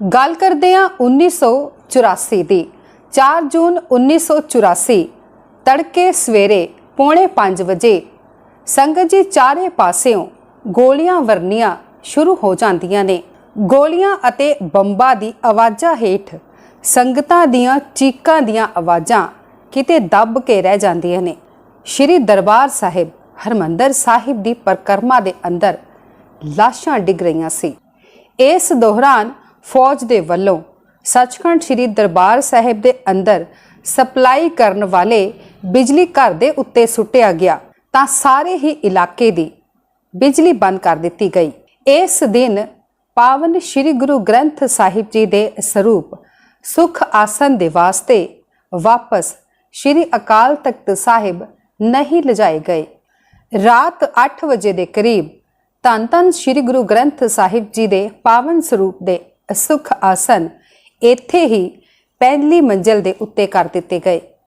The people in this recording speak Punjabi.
ਗੱਲ ਕਰਦੇ ਹਾਂ 1984 ਦੀ। 4 ਜੂਨ 1984 ਤੜਕੇ ਸਵੇਰੇ ਪੌਣੇ 5 ਵਜੇ ਸੰਗਤ ਜੀ ਚਾਰੇ ਪਾਸਿਓਂ ਗੋਲੀਆਂ ਵਰਨੀਆਂ ਸ਼ੁਰੂ ਹੋ ਜਾਂਦੀਆਂ ਨੇ। ਗੋਲੀਆਂ ਅਤੇ ਬੰਬਾਂ ਦੀ ਆਵਾਜ਼ਾਂ ਹੇਠ ਸੰਗਤਾਂ ਦੀਆਂ ਚੀਕਾਂ ਦੀਆਂ ਆਵਾਜ਼ਾਂ ਕਿਤੇ ਦੱਬ ਕੇ ਰਹਿ ਜਾਂਦੀਆਂ ਨੇ। ਸ਼੍ਰੀ ਦਰਬਾਰ ਸਾਹਿਬ, ਹਰਮੰਦਰ ਸਾਹਿਬ ਦੀ ਪਰਕਰਮਾ ਦੇ ਅੰਦਰ ਲਾਸ਼ਾਂ ਡਿੱਗ ਰਹੀਆਂ ਸੀ। ਇਸ ਦੌਰਾਨ ਫੌਜ ਦੇ ਵੱਲੋਂ ਸੱਚਖੰਡ ਸ੍ਰੀ ਦਰਬਾਰ ਸਾਹਿਬ ਦੇ ਅੰਦਰ ਸਪਲਾਈ ਕਰਨ ਵਾਲੇ ਬਿਜਲੀ ਘਰ ਦੇ ਉੱਤੇ ਸੁੱਟਿਆ ਗਿਆ, ਤਾਂ ਸਾਰੇ ਹੀ ਇਲਾਕੇ ਦੀ ਬਿਜਲੀ ਬੰਦ ਕਰ ਦਿੱਤੀ ਗਈ। ਇਸ ਦਿਨ ਪਾਵਨ ਸ੍ਰੀ ਗੁਰੂ ਗ੍ਰੰਥ ਸਾਹਿਬ ਜੀ ਦੇ ਸਰੂਪ ਸੁਖ ਆਸਨ ਦੇ ਵਾਸਤੇ ਵਾਪਸ ਸ੍ਰੀ ਅਕਾਲ ਤਖਤ ਸਾਹਿਬ ਨਹੀਂ ਲਿਜਾਏ ਗਏ। ਰਾਤ 8 ਵਜੇ ਦੇ ਕਰੀਬ ਧੰਨ ਧੰਨ ਸ੍ਰੀ ਗੁਰੂ ਗ੍ਰੰਥ ਸਾਹਿਬ ਜੀ ਦੇ ਪਾਵਨ ਸਰੂਪ ਦੇ ਸੁਖ ਆਸਨ ਇੱਥੇ ਹੀ ਪਹਿਲੀ ਮੰਜ਼ਲ ਦੇ ਉੱਤੇ ਕਰ ਦਿੱਤੇ ਗਏ।